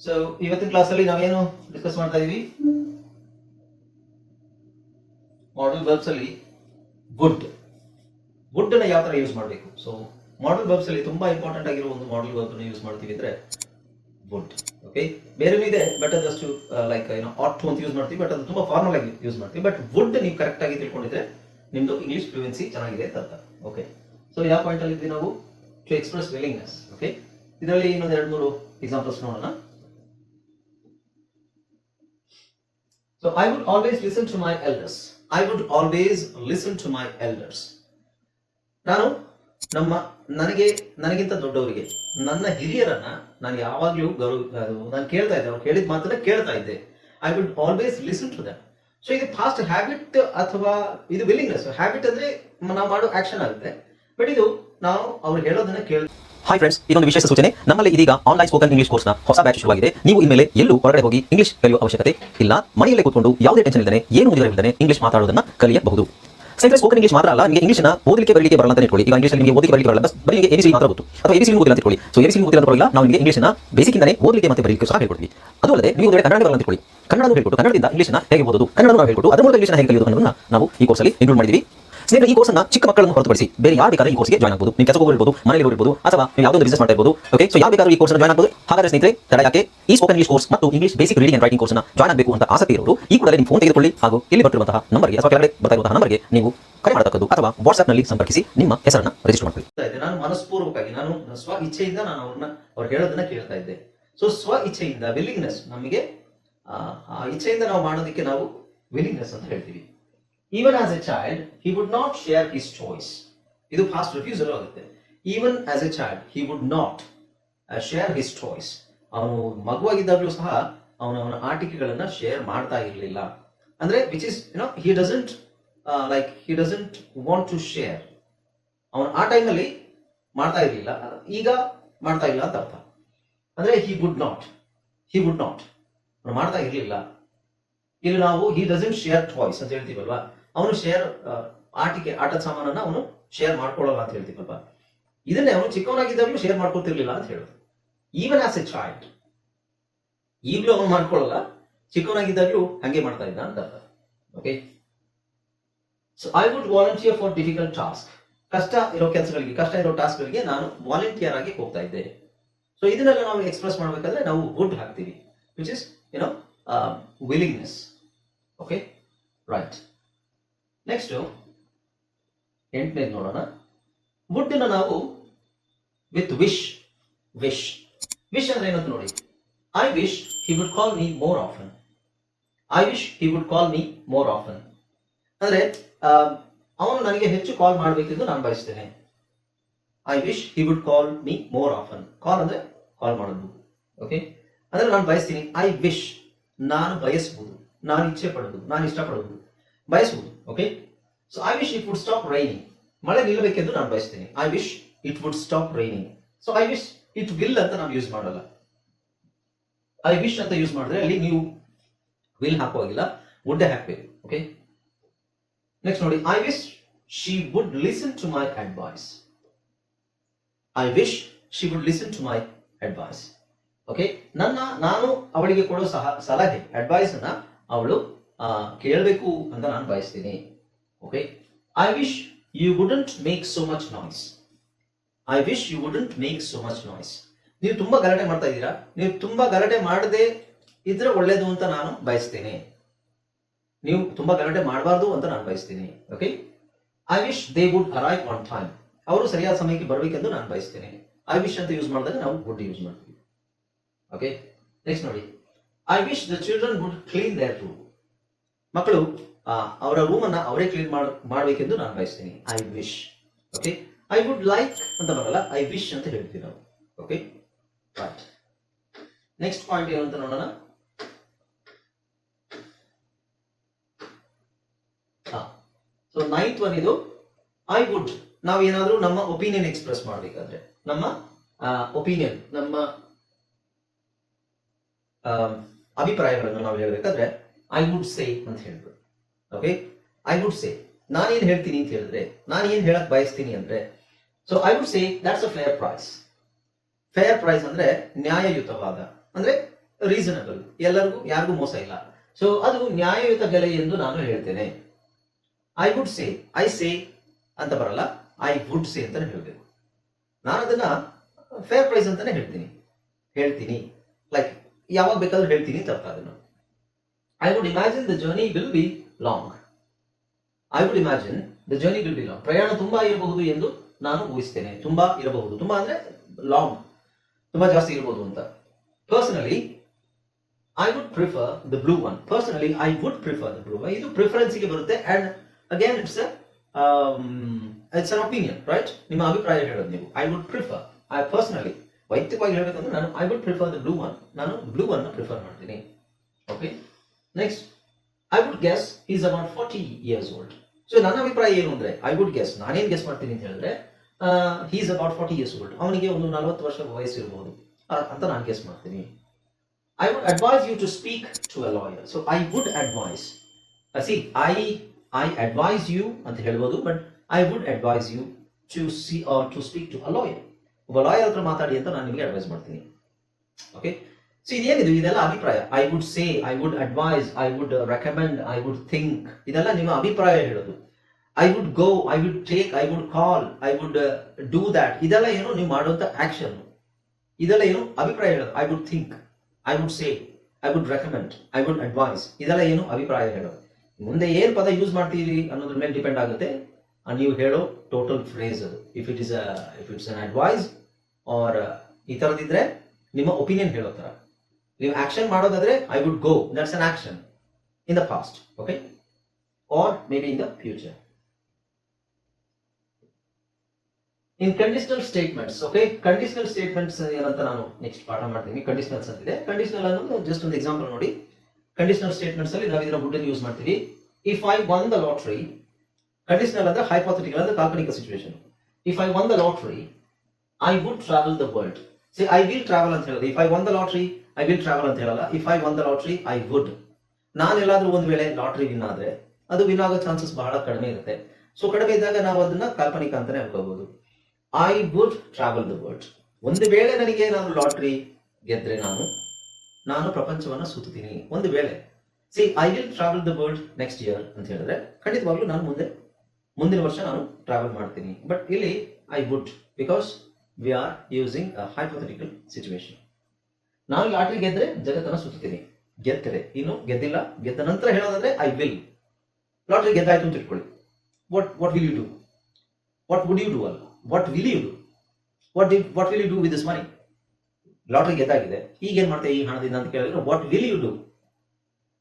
So ಇವತ್ತಿನ ಕ್ಲಾಸಲ್ಲಿ ನಾವೇನು ಡಿಸ್ಕಸ್ ಮಾಡ್ತಾ ಇದೀವಿ? ಮಾಡಲ್ ವರ್ಬ್ಸ್ ಅಲ್ಲಿ ಗುಡ್ ಗುಡ್ ಅನ್ನ ಯಾವ ತರ ಯೂಸ್ ಮಾಡಬೇಕು? ಸೊ ಮಾಡಲ್ ವರ್ಬ್ಸ್ ಅಲ್ಲಿ ತುಂಬಾ ಇಂಪಾರ್ಟೆಂಟ್ ಆಗಿರೋ ಒಂದು ಮಾಡಲ್ ವರ್ಬ್ ಅನ್ನು ಯೂಸ್ ಮಾಡ್ತೀವಿ ಅಂದ್ರೆ ಗುಡ್ ಓಕೆ ಬೇರೆ ಇದೆ ಬಟ್ ಅದಷ್ಟು ಲೈಕ್ ಏನೋ ಆಟ್ ಅಂತ ಯೂಸ್ ಮಾಡ್ತೀವಿ ಬಟ್ ಅದು ತುಂಬಾ ಫಾರ್ಮಲ್ ಆಗಿ ಯೂಸ್ ಮಾಡ್ತೀವಿ. ಬಟ್ ವುಡ್ ನೀವು ಕರೆಕ್ಟ್ ಆಗಿ ತಿಳ್ಕೊಂಡಿದ್ರೆ ನಿಮ್ದು ಇಂಗ್ಲಿಷ್ ಫ್ಲೂಯೆನ್ಸಿ ಚೆನ್ನಾಗಿದೆ ಅಂತ ಓಕೆ ಸೊ ಯಾವ ಪಾಯಿಂಟ್ ಅಲ್ಲಿ ಇದ್ವಿ ನಾವು ಟು ಎಕ್ಸ್ಪ್ರೆಸ್ ವಿಲಿಂಗ್ನೆಸ್ ಓಕೆ ಇದರಲ್ಲಿ ಇನ್ನೊಂದು ಎರಡು ಮೂರು ಎಕ್ಸಾಂಪಲ್ಸ್ ನೋಡೋಣ. So, I would always listen to my elders. I would always listen to my elders. ನಾನು ನಮ್ಮ, ನನಗೆ, ನನಗಿಂತ ದೊಡ್ಡವರಿಗೆ, ನನ್ನ ಹಿರಿಯರನ್ನ ನಾನು ಯಾವಾಗ್ಲೂ ಗೌರವ, ನಾನು ಕೇಳ್ತಾ ಇದ್ದೆ. ಅವ್ರು ಹೇಳಿದ ಮಾತನ್ನ ಕೇಳ್ತಾ ಇದ್ದೆ. I would always listen to them so ಇದು ಫಾಸ್ಟ್ ಹ್ಯಾಬಿಟ್ ಅಥವಾ ಇದು ವಿಲ್ಲಿಂಗ್ನೆಸ್ ಹ್ಯಾಬಿಟ್ ಅಂದ್ರೆ ನಾವು ಮಾಡೋ ಆಕ್ಷನ್ ಆಗುತ್ತೆ. ಬಟ್ ಇದು ನಾವು ಅವ್ರು ಹೇಳೋದನ್ನ ಕೇಳ ಹಾಯ್ ಫ್ರೆಂಡ್ಸ್ ಇದೊಂದು ವಿಶೇಷ ಸೂಚನೆ. ನಮ್ಮಲ್ಲಿ ಇದೀಗ ಆನ್ಲೈನ್ ಸ್ಪೋಕನ್ ಇಂಗ್ಲಿಷ್ ಕೋರ್ಸ್ನ ಹೊಸ ಬ್ಯಾಚ್ ಶುರುವಾಗಿದೆ. ನೀವು ಇನ್ಮೇಲೆ ಎಲ್ಲೂ ಹೊರಗಡೆ ಹೋಗಿ ಇಂಗ್ಲಿಷ್ ಕಲಿಯುವ ಅವಶ್ಯಕತೆ ಇಲ್ಲ. ಮನೆಯಲ್ಲೇ ಕೂತ್ಕೊಂಡು ಯಾವುದೇ ಟೆನ್ಷನ್ ಇಲ್ಲದೆ ಏನು ಇಲ್ಲದೆ ಇಂಗ್ಲಿಷ್ ಮಾತಾಡೋದನ್ನ ಕಲಿಯಬಹುದು. ಸ್ನೇಹಿತರೆ ಸ್ಪೋಕನ್ ಇಂಗ್ಲಿಷ್ ಮಾತ್ರ ಅಲ್ಲ, ನಿಮಗೆ ಇಂಗ್ಲಿಷ್ನ ಓದಲಿಕ್ಕೆ ಬರಲಿಕ್ಕೆ ಬರಲ್ಲ ಅಂತ ಇಟ್ಕೊಳ್ಳಿ. ಈಗ ಇಂಗ್ಲಿಷ್ ನಿಮಗೆ ಓದಲಿಕ್ಕೆ ಬರಲಿಕ್ಕೆ ಬರಲ್ಲ ಬರೀ ನಿಮಗೆ ಎಬಿಸಿ ಮಾತ್ರ ಗೊತ್ತು. ಅಥವಾ ಎಬಿಸಿ ಓದಿಲ್ಲ ಅಂತ ಇಟ್ಕೊಳ್ಳಿ. ಸೊ ಎಬಿಸಿ ಓದಿಲ್ಲ ಅಂತ ನಾವು ನಿಮಗೆ ಇಂಗ್ಲಿಷ್ನ ಬೇಸಿಕ್ ಇಂದಾನೆ ಓದಲಿಕ್ಕೆ ಮತ್ತೆ ಬರಲಿಕ್ಕೆ ಸಹ ಹೇಳ್ಕೊಡ್ತೀವಿ. ಅದು ಅಲ್ಲದೆ ನೀವು ಕನ್ನಡ ಬರಲ್ಲ ಅಂತ ಇಟ್ಕೊಳ್ಳಿ. ಕನ್ನಡ ಹೇಳ್ಕೊಟ್ಟು, ಕನ್ನಡದಿಂದ ಇಂಗ್ಲಿಷ್ನ ಹೇಗೆ ಓದೋದು ಕನ್ನಡ ಹೇಳ್ಕೊಟ್ಟು, ಅದರ ಮೂಲಕ ಇಂಗ್ಲಿಷ್ನ ಹೇಗೆ ಕಲಿಯೋದು ಅನ್ನೋದನ್ನ ನಾವು ಈ ಕೋರ್ಸಲ್ಲಿ ಇನ್ಕ್ಲೂಡ್ ಮಾಡಿದ್ದೀವಿ ಸ್ನೇಹಿತರೆ ಈ ಕೋರ್ಸ್ ಅನ್ನ ಚಿಕ್ಕ ಮಕ್ಕಳನ್ನು ಹೊರತುಪಡಿಸಿ ಬೇರೆ ಯಾರು ಬೇಕಾದ್ರೆ ಈ ಕೋರ್ಸ್ಗೆ ಜಾಯ್ನ್ ಆಗಬಹುದು ನೀವು ಕೆಲಸ ಹೋಗಿರ್ಬೋದು ಮನೆಯಲ್ಲಿ ಇರ್ಬೋದು ಅಥವಾ ನೀವು ಯಾವುದೋ ಬಿಸಿನೆಸ್ ಮಾಡ್ತಾ ಇರ್ಬೋದು. ಓಕೆ ಸೊ ಯಾವ ಬೇಕಾದ್ರೂ ಈ ಕೋರ್ಸ್ ಜಾಯ್ನ್ ಆಗಬಹುದು ಹಾಗಾದ್ರೆ ಸ್ನೇಹಿತರೆ, ತಡ ಯಾಕೆ? ಈ ಸ್ಪೋಕನ್ ಇಂಗ್ಲಿಷ್ ಕೋರ್ಸ್ ಮತ್ತು English basic reading and writing ಕೋರ್ಸ್ನ ಜಾಯ್ನ್ ಆಗಬೇಕು ಅಂತ ಆಸಕ್ತಿ ಇರೋರು, ಈ ಕೂಡಲೇ ನಿಮ್ಮ ಫೋನ್ ತೆಗೆದುಕೊಳ್ಳಿ ಹಾಗೂ ಇಲ್ಲಿ ಬರ್ತಿರುವಂತಹ ನಂಬರ್ಗೆ ಅಥವಾ ಕೆಳಗಡೆ ಬರ್ತಾ ಇರುವಂತಹ ನಂಬರ್ಗೆ ನೀವು ಕರೆ ಮಾಡತಕ್ಕದ್ದು ಅಥವಾ ವಾಟ್ಸ್ಆಪ್ನಲ್ಲಿ ಸಂಪರ್ಕಿಸಿ ನಿಮ್ಮ ಹೆಸರನ್ನ ರಿಜಿಸ್ಟರ್ ಮಾಡ್ಕೊಳ್ಳಿ. ನಾನು ಮನಸ್ಪೂರ್ವಕವಾಗಿ, ನಾನು ಸ್ವ ಇಚ್ಛೆಯಿಂದ ನಾನು ಅವ್ರನ್ನ, ಅವ್ರು ಹೇಳೋದನ್ನ ಕೇಳ್ತಾ ಇದ್ದೆ. ಸೊ ಸ್ವ ಇಚ್ಛೆಯಿಂದ ವಿಲ್ಲಿಂಗ್ನೆಸ್ ನಮಗೆ, ಆ ಇಚ್ಛೆಯಿಂದ ನಾವು ಮಾಡೋದಕ್ಕೆ ನಾವು ವಿಲ್ಲಿಂಗ್ನೆಸ್ ಅಂತ ಹೇಳ್ತೀವಿ. Even as a child he would not share his choice ಇದು ಫಾಸ್ಟ್ ರಿಫ್ಯೂಸಲ್ ಆಗುತ್ತೆ. Even as a child he would not share his choice ಅವನು ಮಗುವಾಗಿದ್ದಾಗಲೂ ಸಹ ಅವನ ಅವನ ಆಟಿಕೆಗಳನ್ನ ಶೇರ್ ಮಾಡ್ತಾ ಇರಲಿಲ್ಲ. ಅಂದ್ರೆ which is you know he doesn't like he doesn't want to share ಅವನು ಆ ಟೈಮಲ್ಲಿ ಮಾಡ್ತಾ ಇರಲಿಲ್ಲ. ಈಗ ಮಾಡ್ತಾ ಇಲ್ಲ ಅಂತ ಅರ್ಥ. ಅಂದ್ರೆ he would not he would not ಮಾಡ್ತಾ ಇರಲಿಲ್ಲ. ಇಲ್ಲಿ ನಾವು ಹಿ ಡಸಂಟ್ ಶೇರ್ ಟಾಯ್ಸ್ ಅಂತ ಹೇಳ್ತೀವಲ್ವಾ? ಅವನು ಶೇರ್ ಆಟಿಕೆ, ಆಟದ ಸಾಮಾನನ್ನ ಅವನು ಶೇರ್ ಮಾಡ್ಕೊಳ್ಳಲ್ಲ ಅಂತ ಹೇಳ್ತೀವಲ್ವಾ ಇದನ್ನೇ ಅವನು ಚಿಕ್ಕವನಾಗಿದ್ದಾಗಲೂ ಶೇರ್ ಮಾಡ್ಕೊತಿರ್ಲಿಲ್ಲ ಅಂತ ಹೇಳೋದು. ಈವನ್ ಆಸ್ ಎ ಚೈಲ್ಡ್ ಈಗಲೂ ಅವನು ಮಾಡ್ಕೊಳ್ಳಲ್ಲ. ಚಿಕ್ಕವನಾಗಿದ್ದಾಗಲೂ ಹಂಗೆ ಮಾಡ್ತಾ ಇದ್ದ ಅಂತ okay so I would volunteer for difficult task ಕಷ್ಟ ಇರೋ ಕೆಲಸಗಳಿಗೆ, ಕಷ್ಟ ಇರೋ ಟಾಸ್ಕ್ಗಳಿಗೆ ನಾನು ವಾಲಂಟಿಯರ್ ಆಗಿ ಹೋಗ್ತಾ ಇದ್ದೆ. ಸೊ ಇದನ್ನೆಲ್ಲ ನಾವು ಎಕ್ಸ್ಪ್ರೆಸ್ ಮಾಡಬೇಕಾದ್ರೆ ನಾವು ಗುಡ್ ಹಾಕ್ತೀವಿ which is you know willingness okay right next ಎಂಟನೇದು ನೋಡೋಣ. ವುಡ್ ನಾವು ವಿತ್ ವಿಶ್ ವಿಶ್ ವಿಶ್ ಅಂದ್ರೆ ಏನಂತ ನೋಡಿ. I wish he would call me more often I wish he would call me more often ಅಂದ್ರೆ ಅವನು ನನಗೆ ಹೆಚ್ಚು ಕಾಲ್ ಮಾಡಬೇಕೆಂದು ನಾನು ಬಯಸ್ತೇನೆ. I wish he would call me more often call ಅಂದ್ರೆ ಕಾಲ್ ಮಾಡೋದು ಓಕೆ ಅಂದ್ರೆ ನಾನು ಬಯಸ್ತೀನಿ. ಐ ವಿಶ್ ನಾನು ಬಯಸಬಹುದು ನಾನು ಇಚ್ಛೆ ಪಡೋದು. ನಾನು ಇಷ್ಟಪಡುವುದು ಬಯಸಬಹುದು okay so I wish it would stop raining ಮಳೆ ನಿಲ್ಲಬೇಕೆಂದು ನಾನು ಬಯಸ್ತೀನಿ. I wish it would stop raining so I wish it will ಅಂತ ನಾವು ಯೂಸ್ ಮಾಡಲ್ಲ. ಐ ವಿಶ್ ಅಂತ ಯೂಸ್ ಮಾಡಿದ್ರೆ ಅಲ್ಲಿ ನೀವು ವಿಲ್ ಹಾಕುವಾಗಿಲ್ಲ. ವುಡ್ ಹಾಕ್ಬೇಕು ಓಕೆ ನೆಕ್ಸ್ಟ್ ನೋಡಿ. I wish she would listen to my advice I wish she would listen to my advice okay ನನ್ನ, ನಾನು ಅವಳಿಗೆ ಕೊಡೋ ಸಹ, ಸಲಹೆ ಅಡ್ವೈಸ್ ಅನ್ನ ಅವಳು ಕೇಳಬೇಕು ಅಂತ ನಾನು ಬಯಸ್ತೀನಿ. Okay I wish you wouldn't make so much noise I wish you wouldn't make so much noise ನೀವು ತುಂಬಾ ಗಲಾಟೆ ಮಾಡ್ತಾ ಇದ್ದೀರಾ? ನೀವು ತುಂಬಾ ಗಲಾಟೆ ಮಾಡದೆ ಇದ್ರೆ ಒಳ್ಳೇದು ಅಂತ ನಾನು ಬಯಸ್ತೀನಿ. ನೀವು ತುಂಬಾ ಗಲಾಟೆ ಮಾಡಬಾರ್ದು ಅಂತ ನಾನು ಬಯಸ್ತೀನಿ. Okay I wish they would arrive on time ಅವರು ಸರಿಯಾದ ಸಮಯಕ್ಕೆ ಬರಬೇಕೆಂದು ನಾನು ಬಯಸ್ತೀನಿ. ಐ ವಿಶ್ ಅಂತ ಯೂಸ್ ಮಾಡಿದಾಗ ನಾವು ವುಡ್ ಯೂಸ್ ಮಾಡ್ತೀವಿ. ಓಕೆ ನೆಕ್ಸ್ಟ್ ನೋಡಿ. I wish the children would clean their room ಮಕ್ಕಳು ಅವರ ರೂಮ್ ಅನ್ನ ಅವರೇ ಕ್ಲೀನ್ ಮಾಡಬೇಕೆಂದು ನಾನು ಬಯಸ್ತೀನಿ. I wish okay I would like ಅಂತ ಬರಲ್ಲ. ಐ ವಿಶ್ ಅಂತ ಹೇಳ್ತೀವಿ ನಾವು. ಓಕೆ ರೈಟ್ ನೆಕ್ಸ್ಟ್ ಪಾಯಿಂಟ್ ಏನು ಅಂತ ನೋಡೋಣ ಸೊ ನೈನ್ತ್ ಒನ್ ಇದು ಐ ವುಡ್ ನಾವು ಏನಾದರೂ ನಮ್ಮ ಒಪಿನಿಯನ್ ಎಕ್ಸ್ಪ್ರೆಸ್ ಮಾಡಬೇಕಾದ್ರೆ. ನಮ್ಮ ಒಪಿನಿಯನ್ ನಮ್ಮ ಅಭಿಪ್ರಾಯಗಳನ್ನು ನಾವು ಹೇಳಬೇಕಾದ್ರೆ ಐ ವುಡ್ ಸೇ ಅಂತ ಹೇಳಿದ್ರು ಓಕೆ ಐ ವುಡ್ ಸೇ ನಾನೇನು ಹೇಳ್ತೀನಿ ಅಂತ ಹೇಳಿದ್ರೆ ನಾನು ಏನ್ ಹೇಳಕ್ ಬಯಸ್ತೀನಿ ಅಂದ್ರೆ so I would say that's a fair price fair price ಅಂದ್ರೆ ನ್ಯಾಯಯುತವಾದ, ಅಂದ್ರೆ ರೀಸನಬಲ್ ಎಲ್ಲರಿಗೂ, ಯಾರಿಗೂ ಮೋಸ ಇಲ್ಲ. ಸೊ ಅದು ನ್ಯಾಯಯುತ ಬೆಲೆ ಎಂದು ನಾನು ಹೇಳ್ತೇನೆ. I would say I say ಅಂತ ಬರಲ್ಲ. ಐ ವುಡ್ ಸೇ ಅಂತಾನೆ ಹೇಳಬೇಕು. ನಾನು ಅದನ್ನ ಫೇರ್ ಪ್ರೈಸ್ ಅಂತಾನೆ ಹೇಳ್ತೀನಿ. ಹೇಳ್ತೀನಿ. ಲೈಕ್ ಯಾವಾಗ ಬೇಕಾದ್ರೂ ಹೇಳ್ತೀನಿ ಅರ್ಥ ಅದನ್ನು. I would imagine the journey will be long I would imagine the journey will be long ಪ್ರಯಾಣ ತುಂಬಾ ಇರಬಹುದು ಎಂದು ನಾನು ಊಹಿಸ್ತೇನೆ. ತುಂಬಾ ಇರಬಹುದು. ತುಂಬಾ ಅಂದ್ರೆ ಲಾಂಗ್ ತುಂಬಾ ಜಾಸ್ತಿ ಇರಬಹುದು ಅಂತ. Personally I would prefer the blue one personally I would prefer the blue ಇದು ಪ್ರಿಫರೆನ್ಸ್ಗೆ ಬರುತ್ತೆ. And again it's it's an opinion right ನಿಮ್ಮ ಅಭಿಪ್ರಾಯ ಹೇಳೋದು ನೀವು. I would prefer I personally ವೈಯಕ್ತಿಕವಾಗಿ ಹೇಳಬೇಕಂದ್ರೆ ನಾನು I would prefer the blue one ನಾನು ಬ್ಲೂ ಅನ್ನು ಪ್ರಿಫರ್ ಮಾಡ್ತೀನಿ. Okay next I would guess is about forty years old so ನನ್ನ ಅಭಿಪ್ರಾಯ ಏನು ಅಂದ್ರೆ ಐ ವುಡ್ ಗೆಸ್ ನಾನೇನು ಗೆಸ್ ಮಾಡ್ತೀನಿ ಅಂತ ಹೇಳಿದ್ರೆ is about forty years old ಅವನಿಗೆ ಒಂದು ನಲವತ್ತು ವರ್ಷ ವಯಸ್ಸು ಇರಬಹುದು ಅಂತ ನಾನು ಗೆಸ್ ಮಾಡ್ತೀನಿ. I would advise you to speak to a lawyer so I would advise see I I advise you ಅಂತ ಹೇಳ್ಬೋದು but I would advise you to see or to speak to a lawyer ಒಬ್ಬ lawyer ಹತ್ರ ಮಾತಾಡಿ ಅಂತ ನಾನು ನಿಮಗೆ advice ಮಾಡ್ತೀನಿ. Okay so ಇದೇನಿದು ಇದೆಲ್ಲ ಅಭಿಪ್ರಾಯ I would say I would advise I would recommend I would think ಇದೆಲ್ಲ ನಿಮ್ಮ ಅಭಿಪ್ರಾಯ ಹೇಳೋದು I would go I would take I would call I would do that ಇದೆಲ್ಲ ಏನು ನೀವು ಮಾಡುವಂತ ಆಕ್ಷನ್ ಇದೆಲ್ಲ ಏನು ಅಭಿಪ್ರಾಯ ಹೇಳೋದು I would think I would say I would recommend I would advise ಇದೆಲ್ಲ ಏನು ಅಭಿಪ್ರಾಯ ಹೇಳೋದು ಮುಂದೆ ಏನ್ ಪದ ಯೂಸ್ ಮಾಡ್ತೀರಿ ಅನ್ನೋದ್ರ ಮೇಲೆ ಡಿಪೆಂಡ್ ಆಗುತ್ತೆ ನೀವು ಹೇಳೋ ಟೋಟಲ್ ಫ್ರೇಸ್ ಅದು if it is if it's an advice or ಈ ಥರದಿದ್ರೆ ನಿಮ್ಮ ಒಪಿನಿಯನ್ ಹೇಳೋ ಥರ ನೀವು ಆಕ್ಷನ್ ಮಾಡೋದಾದ್ರೆ I would go that's an action in the past okay or maybe in the future in conditional statements okay conditional statements ಏನಂತ ನಾನು next ಪಾಠ ಮಾಡ್ತೀನಿ. ಕಂಡೀಷನಲ್ಸ್ ಅಂತಿದೆ ಕಂಡೀಷನಲ್ ಅನ್ನೋದು ಜಸ್ಟ್ ಒಂದು ಎಕ್ಸಾಂಪಲ್ ನೋಡಿ. ಕಂಡೀಷನಲ್ ಸ್ಟೇಟ್ಮೆಂಟ್ಸ್ ಅಲ್ಲಿ ನಾವು ಇದರ ವುಡ್ ಯೂಸ್ ಮಾಡ್ತೀವಿ. If I won the lottery conditional ಅಂದ್ರೆ ಹೈಪೋಥೆಟಿಕಲ್ ಅಂದ್ರೆ ಕಾಲ್ಪನಿಕ situation if I won the lottery I would travel the world I will travel ಅಂತ ಹೇಳಿದ್ರೆ if I won the lottery I will travel ಅಂತ ಹೇಳಲ್ಲ. If I won the lottery I would ನಾನು ಎಲ್ಲಾದ್ರೂ ಒಂದ್ ವೇಳೆ ಲಾಟ್ರಿ ವಿನ್ ಆದ್ರೆ, ಅದು ವಿನ್ ಆಗೋ ಚಾನ್ಸಸ್ ಬಹಳ ಕಡಿಮೆ ಇರುತ್ತೆ. ಸೊ ಕಡಿಮೆ ಇದ್ದಾಗ ನಾವು ಅದನ್ನ ಕಾಲ್ಪನಿಕ ಅಂತಾನೆ ಅನ್ಕೋಬಹುದು I would travel the world ಒಂದು ವೇಳೆ ನನಗೆ ನಾನು ಲಾಟ್ರಿ ಗೆದ್ರೆ ನಾನು ನಾನು ಪ್ರಪಂಚವನ್ನ ಸುತ್ತೀನಿ ಒಂದು ವೇಳೆ. See I will travel the world next year ಅಂತ ಹೇಳಿದ್ರೆ, ಖಂಡಿತವಾಗ್ಲೂ ನಾನು ಮುಂದೆ, ಮುಂದಿನ ವರ್ಷ ನಾನು ಟ್ರಾವೆಲ್ ಮಾಡ್ತೀನಿ. ಬಟ್ ಇಲ್ಲಿ I would because we are using a hypothetical situation ನಾನು ಲಾಟರಿ ಗೆದ್ರೆ ಜಗತ್ತನ್ನ ಸುತ್ತೀನಿ ಗೆದ್ದರೆ ಇನ್ನು ಗೆದ್ದಿಲ್ಲ. ಗೆದ್ದ ನಂತರ ಹೇಳೋದಾದ್ರೆ ಐ ವಿಲ್ ಲಾಟ್ರಿ ಗೆದ್ದಾಯ್ತು ಅಂತ ಇಟ್ಕೊಳ್ಳಿ. What what will you do what would you do ಅಲ್ಲ? What will you do what D what will you do with this money lottery ಗೆದ್ದಾಗಿದೆ. ಈಗ ಏನ್ ಮಾಡ್ತೇವೆ ಈ ಹಣದಿಂದ ಅಂತ ಕೇಳಿದ್ರೆ ವಾಟ್ ವಿಲ್ ಯು ಡೂ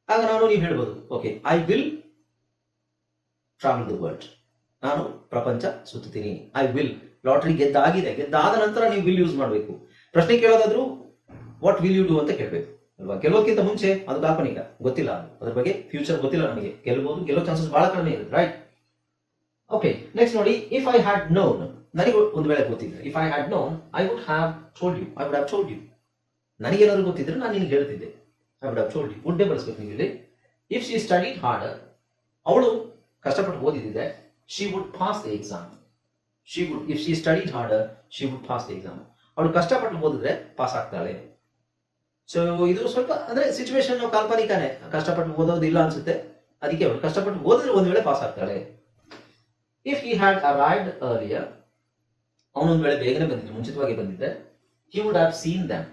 ಆಗ ನಾನು ನೀವು ಹೇಳ್ಬೋದು. Okay I will travel the world ನಾನು ಪ್ರಪಂಚ ಸುತ್ತೀನಿ ಐ ವಿಲ್ ಲಾಟ್ರಿ ಗೆದ್ದಾಗಿದೆ. ಗೆದ್ದಾದ ನಂತರ ನೀವು ವಿಲ್ ಯೂಸ್ ಮಾಡಬೇಕು. ಪ್ರಶ್ನೆ ಕೇಳೋದಾದ್ರೂ ವಾಟ್ ವಿಲ್ ಯು ಡೂ ಅಂತ ಕೇಳಬೇಕು. ಅಲ್ವಾ? ಗೆಲ್ಲೋಕ್ಕಿಂತ ಮುಂಚೆ ಅದು ಕಾಲ್ಪನಿಕ. ಗೊತ್ತಿಲ್ಲ ಅದು. ಅದ್ರ ಬಗ್ಗೆ ಫ್ಯೂಚರ್ ಗೊತ್ತಿಲ್ಲ ನಮಗೆ. ಗೆಲ್ಬಹುದು ಗೆಲ್ಲೋ ಚಾನ್ಸಸ್ ಬಹಳ ಕಡಿಮೆ ಇರುತ್ತೆ ರೈಟ್ ಓಕೆ ನೆಕ್ಸ್ಟ್ ನೋಡಿ ಇಫ್ ಐ ಹ್ಯಾಡ್ ನೋನ್ ನನಗೆ ಒಂದು ವೇಳೆ ಗೊತ್ತಿದ್ರೆ if I had known I would have told you I would have told you ನನಗೇನಾದ್ರು ಗೊತ್ತಿದ್ರೆ ನಾನು ನಿನ್ಗೆ ಹೇಳ್ತಿದ್ದೆ. I would have told you ಗುಡ್ಡೆ ಬಳಸ್ಬೇಕು ನೀವು ಇಲ್ಲಿ ಇಫ್ ಶಿ ಸ್ಟಡಿ ಹಾರ್ಡ್ ಅವಳು ಕಷ್ಟಪಟ್ಟು ಓದಿದ್ರೆ she would pass the exam she would if she study hard she would pass the exam ಅವಳು ಕಷ್ಟಪಟ್ಟು ಓದಿದ್ರೆ ಪಾಸ್ ಆಗ್ತಾಳೆ. ಸೊ ಇದು ಸ್ವಲ್ಪ, ಅಂದ್ರೆ ಸಿಚುವೇಶನ್ ಕಾಲ್ಪನಿಕನೇ. ಕಷ್ಟಪಟ್ಟು ಓದೋದಿಲ್ಲ ಅನ್ಸುತ್ತೆ. ಅದಕ್ಕೆ ಕಷ್ಟಪಟ್ಟು ಓದಿದ್ರೆ ಒಂದ್ ವೇಳೆ ಪಾಸ್ ಆಗ್ತಾಳೆ if he had arrived earlier ಅವನೊಂದ್ ವೇಳೆ ಬೇಗನೆ ಬಂದಿದ್ದೆ, ಮುಂಚಿತವಾಗಿ ಬಂದಿದ್ದೆ he would have seen them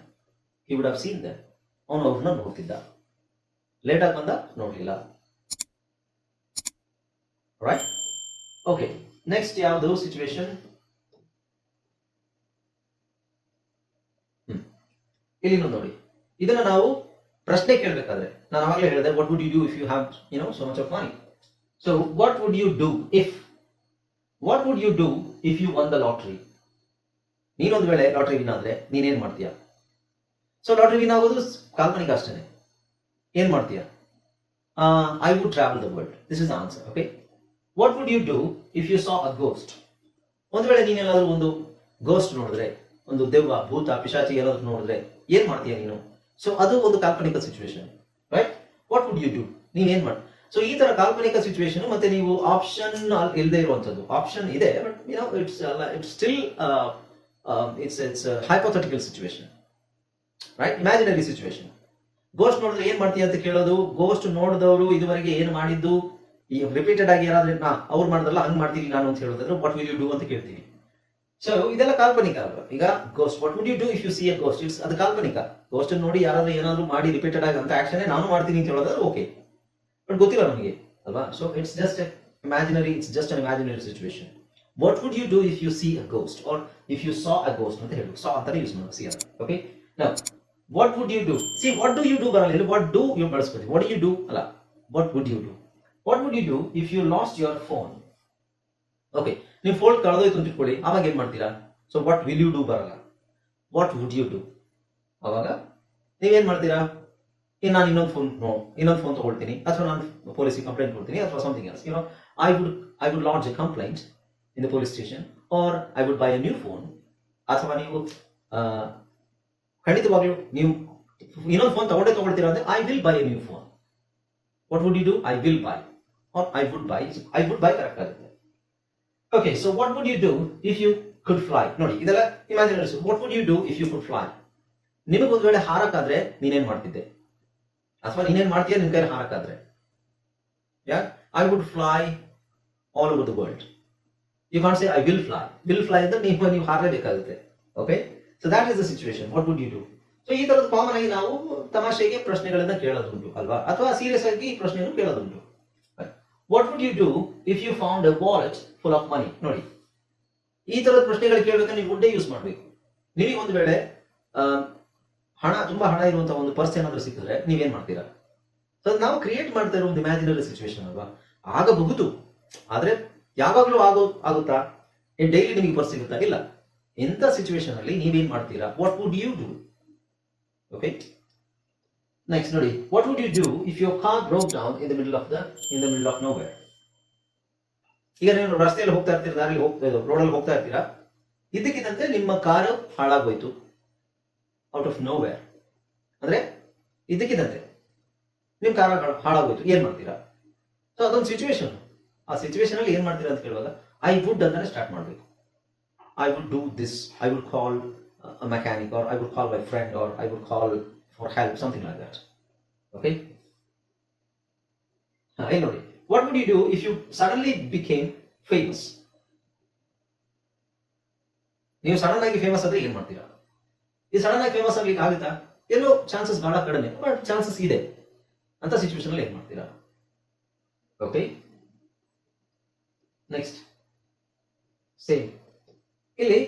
he would have seen them ಅವನು ಅವ್ರನ್ನ ನೋಡ್ತಿದ್ದ. ಲೇಟ್ ಆಗಿ ಬಂದ, ನೋಡ್ಲಿಲ್ಲ. ರೈಟ್ ಓಕೆ ನೆಕ್ಸ್ಟ್ ಯಾವುದು ಸಿಚುವೇಶನ್ ಇಲ್ಲಿ ನೋಡಿ. ಇದನ್ನ ನಾವು ಪ್ರಶ್ನೆ ಕೇಳಬೇಕಾದ್ರೆ. ನಾನು ಅವಾಗಲೇ ಹೇಳಿದೆ what would you do if you have you know so much of money so what would you do if what would you do if you won the lottery ನೀನೊಂದು ವೇಳೆ ಲಾಟ್ರಿ ವಿನ್ ಆದ್ರೆ ನೀನೇನ್ ಮಾಡ್ತೀಯ? ಸೊ ಲಾಟ್ರಿ ವಿನ್ ಆಗೋದು ಕಾಲ್ಪನಿಕ ಅಷ್ಟೇ ಏನ್ ಮಾಡ್ತೀಯ? I would travel the world this is answer okay what would you do if you saw a ghost ಒಂದು ವೇಳೆ ನೀನೇನಾದ್ರೂ ಒಂದು ಗೋಸ್ಟ್ ನೋಡಿದ್ರೆ, ಒಂದು ದೆವ್ವ, ಭೂತ, ಪಿಶಾಚಿ ಏನಾದ್ರು ನೋಡಿದ್ರೆ ಏನ್ ಮಾಡ್ತೀಯ ನೀನು? ಸೊ ಅದು ಒಂದು ಕಾಲ್ಪನಿಕ situation right what would you do ನೀವೇನ್ ಮಾಡಿ ಸೊ ಈ ತರ ಕಾಲ್ಪನಿಕ ಸಿಚುವೇಶನ್ ಮತ್ತೆ ನೀವು ಆಪ್ಷನ್ ಇಲ್ಲದೆ ಇರುವಂತದ್ದು ಆಪ್ಷನ್ ಇದೆ but you know it's it's still it's it's hypothetical situation right imaginary situation ghost ನೋಡಿದ್ರೆ ಏನ್ ಮಾಡ್ತೀಯ ಅಂತ ಕೇಳೋದು ಗೋಸ್ಟ್ ನೋಡಿದವರು ಇದುವರೆಗೆ ಏನು ಮಾಡಿದ್ದು, ಈ ರಿಪೀಟೆಡ್ ಆಗಿ ಯಾರಾದ್ರೆ ನಾ ಅವ್ರು ಮಾಡಿದ್ರಲ್ಲ ಹಂಗ್ ಮಾಡ್ತೀನಿ ನಾನು ಅಂತ ಹೇಳೋದಾದ್ರೆ ವಾಟ್ ವಿಲ್ ಯು ಡೂ ಅಂತ ಕೇಳ್ತೀವಿ ಸೊ ಇದೆಲ್ಲ ಕಾಲ್ಪನಿಕ ಅಲ್ವಾ? ಈಗ ghost what would you do if you see a ghost it's ಅದು ಕಾಲ್ಪನಿಕ. ಗೋಸ್ಟ್ ನೋಡಿ ಯಾರಾದ್ರೂ ಏನಾದ್ರು ಮಾಡಿ ರಿಪೀಟೆಡ್ ಆಗಿ ಅಂತ ಆಕ್ಷನ್ ನಾನು ಮಾಡ್ತೀನಿ ಅಂತ ಹೇಳೋದಾದ್ರೆ ಓಕೆ ಬಟ್ ಗೊತ್ತಿಲ್ಲ ನಮಗೆ, ಅಲ್ವಾ? So it's just imaginary it's just an imaginary situation what would you do if you see a ghost or if you saw a ghost ಅಂತ ಹೇಳಿ. ಸಾ ಅಂತಾನೆ ಯೂಸ್ ಮಾಡೋದು ಸಿ ಅಂತ ಓಕೆ ನಾವು what would you do see what do you do ಬರಲ್ಲ. ಇಲ್ಲಿ what do you ಬಳಸ್ಕೊತೀವಿ. What you do ಅಲ್ಲ what would you do what would you do if you lost your phone okay ನೀವು phone ಕಳೆದೋಯ್ತು ಅಂತ ಇಟ್ಕೊಳ್ಳಿ ಅವಾಗ ಏನ್ ಮಾಡ್ತೀರಾ? So what will you do ಬರಲ್ಲ. ವಾಟ್ ವುಡ್ ಯು ಡೂ ಅವಾಗ ನೀವೇನು ಮಾಡ್ತೀರಾ? ನಾನು ಇನ್ನೊಂದು ಫೋನ್ ಇನ್ನೊಂದು ಫೋನ್ ತಗೊಳ್ತೀನಿ. ಅಥವಾ ನಾನು ಪೊಲೀಸಿಗೆ ಕಂಪ್ಲೇಂಟ್ ಕೊಡ್ತೀನಿ, ಅಥವಾ something else you know I would I would launch a complaint in the police station or I would buy a new phone ಅಥವಾ ನೀವು ಖಂಡಿತವಾಗ್ಲೂ ನೀವು ಇನ್ನೊಂದು ಫೋನ್ ತಗೊಂಡೇ ತಗೊಳ್ತೀರಾ ಅಂದ್ರೆ I will buy a new phone what would you do I will buy or I would buy I would buy correct ಆಗುತ್ತೆ okay so what would you do if you could fly ನೋಡಿ, ಇದೆಲ್ಲ imaginary what would you do if you could fly ನಿಮಗೊಂದು ವೇಳೆ ಹಾರಕ್ಕಾದ್ರೆ ನೀನೇನ್ ಮಾಡ್ತಿದ್ದೆ? ಅಥವಾ ನೀನೇನ್ ಮಾಡ್ತೀಯ ನಿನ್ ಕೈಲಿ ಹಾರಕ್ಕಾದ್ರೆ? Ya I would fly all over the world you can say I will fly will fly ಅಂದ್ರೆ ನೀವು ನೀವು ಹಾರಲೇಬೇಕಾಗುತ್ತೆ. Okay so that is the situation what would you do so ಈ ತರದ ಕಾಮನ್ ಆಗಿ ನಾವು ತಮಾಷೆಗೆ ಪ್ರಶ್ನೆಗಳನ್ನ ಕೇಳೋದುಂಟು, ಅಲ್ವಾ? ಅಥವಾ ಸೀರಿಯಸ್ ಆಗಿ ಈ ಪ್ರಶ್ನೆಯನ್ನು ಕೇಳೋದುಂಟು. What would you do if you found a wallet full of money ನೋಡಿ, ಈ ತರದ ಪ್ರಶ್ನೆಗಳು ಕೇಳಬೇಕಂದ್ರೆ ನೀವು ವುಡ್ಡೇ ಯೂಸ್ ಮಾಡಬೇಕು. ನಿಮಗೆ ಒಂದು ವೇಳೆ ಹಣ, ತುಂಬಾ ಹಣ ಇರುವಂತಹ ಒಂದು ಪರ್ಸ್ ಏನಾದ್ರೂ ಸಿಕ್ಕಿದ್ರೆ ನೀವೇನ್ ಮಾಡ್ತೀರಾ? ಸೊ ನಾವು ಕ್ರಿಯೇಟ್ ಮಾಡ್ತಾ ಇರೋ ಒಂದು ಇಮ್ಯಾಜಿನರಿ ಸಿಚುವೇಶನ್ ಅಲ್ವಾ? ಆಗಬಹುದು. ಆದ್ರೆ ಯಾವಾಗ್ಲೂ ಆಗೋ, ಆಗುತ್ತಾ? ಡೈಲಿ ನಿಮಗೆ ಪರ್ಸ್ ಸಿಗುತ್ತಾ? ಇಲ್ಲ. ಎಂತ ಸಿಚುವೇಶನ್ ಅಲ್ಲಿ ನೀವೇನ್ ಮಾಡ್ತೀರಾ? What would you do okay next ನೋಡಿ. What would you do if your car broke down in the middle of the in the middle of where ಈಗ ನೀವು ರಸ್ತೆಯಲ್ಲಿ ಹೋಗ್ತಾ ಇರ್ತೀರಾ, ದಾರಿಲಿ ಹೋಗ್ತಾ ರೋಡಲ್ಲಿ ಹೋಗ್ತಾ ಇರ್ತೀರಾ? ಇದಕ್ಕಿದ್ದಂತೆ ನಿಮ್ಮ ಕಾರು ಹಾಳಾಗೋಯ್ತು. ಔಟ್ ಆಫ್ ನೋ ವೇರ್ ಅಂದ್ರೆ ಇದಕ್ಕಿದ್ದಂತೆ ನಿಮ್ಮ ಕಾರ ಹಾಳಾಗೋಯ್ತು. ಏನ್ ಮಾಡ್ತೀರಾ? ಸೊ ಅದೊಂದು ಸಿಚುವೇಶನ್ ಆ ಸಿಚುವೇಶನ್ ಅಲ್ಲಿ ಏನ್ ಮಾಡ್ತೀರಾ ಅಂತ ಕೇಳುವಾಗ ಐ ವುಡ್ ಅಂದ್ರೆ ಸ್ಟಾರ್ಟ್ ಮಾಡಬೇಕು. I would do this I would call mechanic or I would call my friend or I would call for help, something like that. Okay? Now, anyway, what would you do if you suddenly became famous ನೀವು sudden ಆಗಿ famous ಆದ್ರೆ ಏನ್ ಮಾಡ್ತೀರಾ? ಈ sudden ಆಗಿ famous ಆಗ್ಲಿಕ್ಕೆ ಆಗುತ್ತಾ? ಎಲ್ಲೋ chances ಬಹಳ ಕಡಿಮೆ ಬಟ್ ಚಾನ್ಸಸ್ ಇದೆ. ಅಂತ ಸಿಚುವೇಶನ್ ಅಲ್ಲಿ ಮಾಡ್ತೀರಾ? ಓಕೆ ನೆಕ್ಸ್ಟ್ ಸೇಮ್ ಇಲ್ಲಿ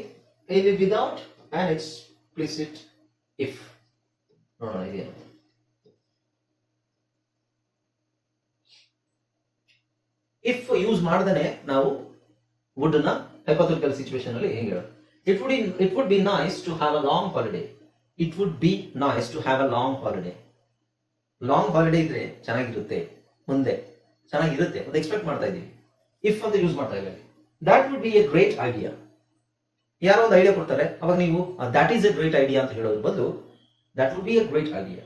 ಇಲ್ಲಿ ವಿದೌಟ್ ಆನ್ ಎಕ್ಸ್ಪ್ಲಿಸಿಟ್ ಇಫ್ ನೋಡೋಣ ಇಫ್ ಯೂಸ್ ಮಾಡ್ದೇನೆ ನಾವು ವುಡ್ನ ಹೈಪೋಥೆಟಿಕಲ್ ಸಿಚುವೇಶನ್ ಅಲ್ಲಿ ಹೆಂಗೆ ಹೇಳೋದು? It would it would be nice to have a long holiday it would be nice to have a long holiday long holiday ಇದ್ರೆ ಚೆನ್ನಾಗಿರುತ್ತೆ ಮುಂದೆ ಚೆನ್ನಾಗಿರುತ್ತೆ ಅದು ಎಕ್ಸ್ಪೆಕ್ಟ್ ಮಾಡ್ತಾ ಇದೀವಿ ಇಫ್ ಅಂತ ಯೂಸ್ ಮಾಡ್ತಾ ಇದ್ದೀವಿ that would be a great idea ಯಾರೋ ಒಂದು ಐಡಿಯಾ ಕೊಡ್ತಾರೆ ಅವಾಗ ನೀವು that is a great idea ಅಂತ ಹೇಳೋದ್ರ ಬದಲು that would be a great idea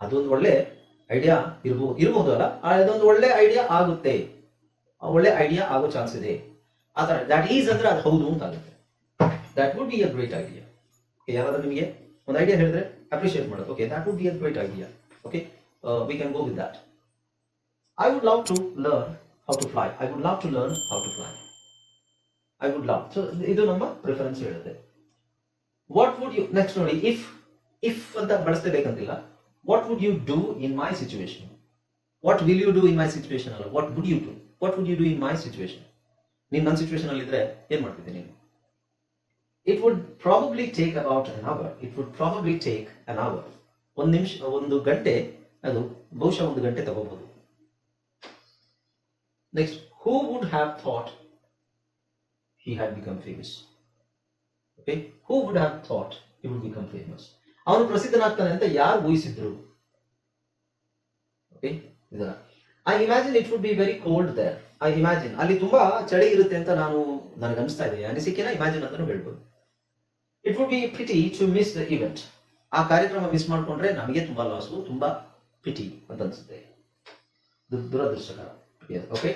ಅದೊಂದು ಒಳ್ಳೆ ಐಡಿಯಾ ಇರಬಹುದು ಇರಬಹುದು ಅಲ್ಲ ಅದೊಂದು ಒಳ್ಳೆ ಐಡಿಯಾ ಆಗುತ್ತೆ. ಒಳ್ಳೆ ಐಡಿಯಾ ಆಗೋ ಚಾನ್ಸ್ ಇದೆ. ಆ ಥರ ದಟ್ ಈಸ್ ಅಂದ್ರೆ ಅದು ಹೌದು ಅಂತ ಆಗುತ್ತೆ that would be a great idea ಯಾರಾದ್ರೂ ನಿಮಗೆ ಒಂದು ಐಡಿಯಾ ಹೇಳಿದ್ರೆ ಅಪ್ರಿಷಿಯೇಟ್ ಮಾಡೋದು. Okay that would be a great idea okay we can go with that I would love to learn how to fly I would love to learn how to fly I would love so ಇದು ನಮ್ಮ preference ಹೇಳುತ್ತೆ. What would you next ನೋಡಿ if if ಅಂತ ಬಳಸಲೇಬೇಕಂತಿಲ್ಲ what would you do in my situation what will you do in my situation ಅಲ್ಲ what would you do what would you do in my situation ನೀನು ನನ್ನ situation ಅಲ್ಲಿ ಇದ್ರೆ ಏನ್ ಮಾಡ್ತಿದ್ದೆ ನೀನು? It would probably take about an hour it would probably take an hour ಒಂದು ನಿಮಿಷ ಒಂದು ಗಂಟೆ ಅದು ಬಹುಶಃ ಒಂದು ಗಂಟೆ ತಗೋಬಹುದು next who would have thought he had become famous. Okay, who would have thought he would become famous? ಅವನು ಪ್ರಸಿದ್ಧನಾಗ್ತಾನೆ ಅಂತ ಯಾರು ಊಹಿಸಿದ್ರು? Okay I imagine it would be very cold there I imagine ಅಲ್ಲಿ ತುಂಬಾ ಚಳಿ ಇರುತ್ತೆ ಅಂತ ನಾನು ನನಗೆ ಅನಿಸ್ತಾ ಇದೆ. ಅನಿಸಿಕೆನ ಇಮ್ಯಾಜಿನ್ ಅಂತಾನು ಹೇಳ್ಬೋದು. It would be pity to miss the event ಆ ಕಾರ್ಯಕ್ರಮ ಮಿಸ್ ಮಾಡ್ಕೊಂಡ್ರೆ ನಮಗೆ ತುಂಬಾ ಲಾಸು ತುಂಬಾ ಪಿಟಿ ಅಂತ ಅನ್ಸುತ್ತೆ. ದುರದೃಷ್ಟಕರ. ಓಕೆ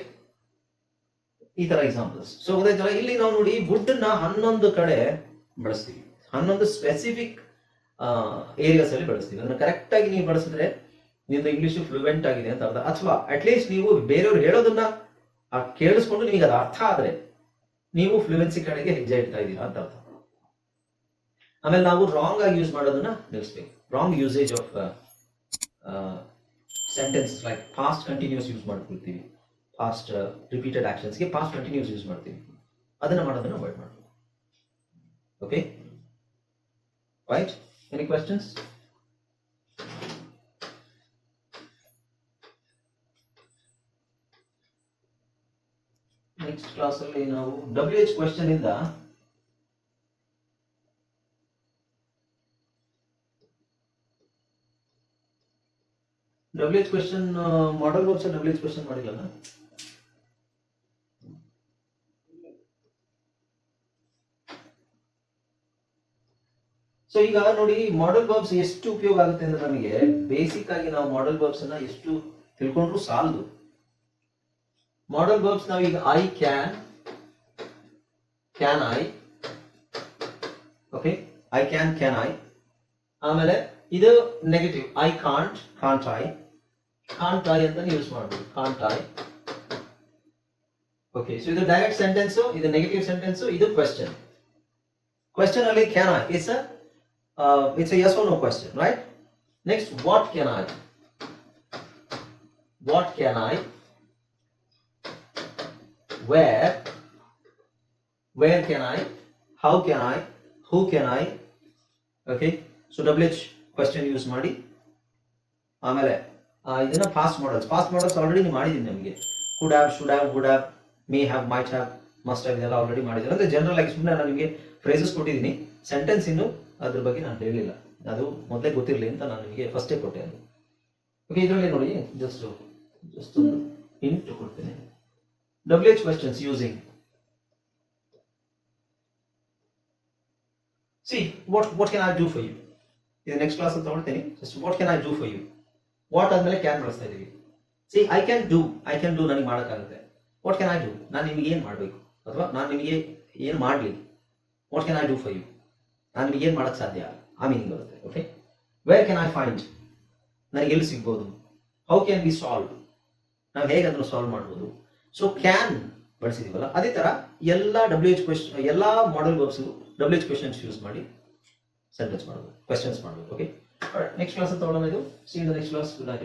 ಈ ತರ ಎಕ್ಸಾಂಪಲ್ಸ್ ಸೊ ತರ ಇಲ್ಲಿ ನಾವು ನೋಡಿ ವುಡ್ನ ಹನ್ನೊಂದು ಕಡೆ ಬಳಸ್ತೀವಿ. ಹನ್ನೊಂದು ಸ್ಪೆಸಿಫಿಕ್ ಏರಿಯಾಸ್ ಅಲ್ಲಿ ಬಳಸ್ತೀವಿ. ಅಂದ್ರೆ ಕರೆಕ್ಟ್ ಆಗಿ ನೀವು ಬಳಸಿದ್ರೆ ನಿಮ್ದು ಇಂಗ್ಲಿಷ್ ಫ್ಲೂಯೆಂಟ್ ಆಗಿದೆ ಅಂತ ಅರ್ಥ. ಅಥವಾ ಅಟ್ಲೀಸ್ಟ್ ನೀವು ಬೇರೆಯವ್ರು ಹೇಳೋದನ್ನ ಕೇಳಿಸ್ಕೊಂಡು ನಿಮಗೆ ಅದು ಅರ್ಥ ಆದ್ರೆ ನೀವು ಫ್ಲೂಯೆನ್ಸಿ ಕಡೆಗೆ ಹೆಜ್ಜೆ ಇಡ್ತಾ ಇದ್ದೀರಾ ಅಂತ ಅರ್ಥ. ಆಮೇಲೆ ನಾವು ರಾಂಗ್ ಆಗಿ ಯೂಸ್ ಮಾಡೋದನ್ನ ನಿಲ್ಲಿಸ್ಬೇಕು. Wrong usage of sentence like past continuous use ಮಾಡ್ಕೊಳ್ತೀವಿ. ಫಾಸ್ಟ್ ರಿಪೀಟೆಡ್ ಆಕ್ಷನ್ಸ್ಗೆ ಫಾಸ್ಟ್ ಕಂಟಿನ್ಯೂಸ್ ಯೂಸ್ ಮಾಡ್ತೀವಿ. ಅದನ್ನ ಮಾಡೋದನ್ನ ಅವಾಯ್ಡ್ ಮಾಡಬೇಕು. Okay right any questions? Next ಕ್ಲಾಸಲ್ಲಿ ನಾವು ಡಬ್ಲ್ಯೂ ಎಚ್ ಕ್ವಶನ್ ಇಂದ W H question modal verbs W H question ಮಾಡಿಲ್ಲ ಸೊ ಈಗ ನೋಡಿ ಮಾಡಲ್ ಬರ್ಬ್ಸ್ ಎಷ್ಟು ಉಪಯೋಗ ಆಗುತ್ತೆ ಅಂದ್ರೆ ನಮಗೆ ಬೇಸಿಕ್ ಆಗಿ ನಾವು ಮಾಡಲ್ ಬರ್ಬ್ಸ್ ಅನ್ನ ಎಷ್ಟು ತಿಳ್ಕೊಂಡ್ರು ಸಾಲದು. ಮಾಡಲ್ ಬರ್ಬ್ಸ್ ನಾವು ಈಗ I can can I okay I can can I ಆಮೇಲೆ ಇದು negative I can't can't I can't I ಅಂತ ಯೂಸ್ ಮಾಡ್ಬೋದು. ಕಾಂಟ್ ಐ ಓಕೆ ಸೊ ಇದು ಡೈರೆಕ್ಟ್ ಸೆಂಟೆನ್ಸ್ ಇದು ನೆಗೆಟಿವ್ ಸೆಂಟೆನ್ಸ್ ಇದು ಕ್ವೆಶ್ಚನ್ ಕ್ವೆಶ್ಚನ್ ಅಲ್ಲಿ can I it's it's yes no question right next what can I what can I where where can i? How can i? Who can i? So so wh question use ಮಾಡಿ. ಆಮೇಲೆ ಇದನ್ನ past modals past modals already ನೀವು ಮಾಡಿದೀನಿ ನಮಗೆ. Could have should have would have may have might have must have ಇದೆಲ್ಲ already ಮಾಡಿದ್ದೀನಿ ಅಂದ್ರೆ general ಆಗಿ ಸುಮ್ಮನೆ ನಾನು ನಿಮಗೆ ಫ್ರೇಸಸ್ ಕೊಟ್ಟಿದ್ದೀನಿ ಸೆಂಟೆನ್ಸ್ ಇನ್ನು ಅದ್ರ ಬಗ್ಗೆ ನಾನು ಹೇಳಲಿಲ್ಲ ಅದು ಮೊದಲೇ ಗೊತ್ತಿರಲಿ ಅಂತ ನಾನು ನಿಮಗೆ ಫಸ್ಟೇ ಕೊಟ್ಟೆ ಅದು. ಓಕೆ ಇದರಲ್ಲಿ ನೋಡಿ ಜಸ್ಟ್ ಜಸ್ಟ್ ಒಂದು ಹಿಂಟ್ ಕೊಡ್ತೇನೆ. W H questions using see what what can I do for you ಇದು ನೆಕ್ಸ್ಟ್ ಕ್ಲಾಸ್ ತಗೊಳ್ತೀನಿ. Just what can I do for you what ಆದ್ಮೇಲೆ ಕ್ಯಾನ್ ಬಳಸ್ತಾ ಇದೀವಿ see I can do I can do ನನಗೆ ಮಾಡೋಕ್ಕಾಗುತ್ತೆ. What can I do ನಾನು ನಿಮಗೆ ಏನು ಮಾಡಬೇಕು? ಅಥವಾ ನಾನು ನಿಮಗೆ ಏನು ಮಾಡಲಿ? What can I do for you ನಾನು ನಿಮಗೆ ಏನು ಮಾಡೋಕ್ಕೆ ಸಾಧ್ಯ? ಆ ಮೀನಿಂಗ್ ಬರುತ್ತೆ okay where can I find ನನಗೆ ಎಲ್ಲಿ ಸಿಗ್ಬೋದು? ಹೌ ಕ್ಯಾನ್ ಬಿ ಸಾಲ್ವ್ ನಾವು ಹೇಗೆ ಅದನ್ನು ಸಾಲ್ವ್ ಮಾಡ್ಬೋದು. ಸೊ ಕ್ಯಾನ್ ಬಳಸಿದೀವಲ್ಲ, ಅದೇ ತರ ಎಲ್ಲ ಡಬ್ಲ್ಯೂ ಎಚ್ ಕ್ವೆಶನ್ ಎಲ್ಲ modal verbs W H questions use ಮಾಡಿ ಸೆಂಟೆನ್ಸ್ ಮಾಡ್ಬೋದು ಕ್ವೆಶನ್ಸ್ ಮಾಡ್ಬೋದು ಓಕೆ ನೆಕ್ಸ್ಟ್ ಕ್ಲಾಸ್ ತಗೊಳ್ಳೋಣ ಇದು. See the next class good night.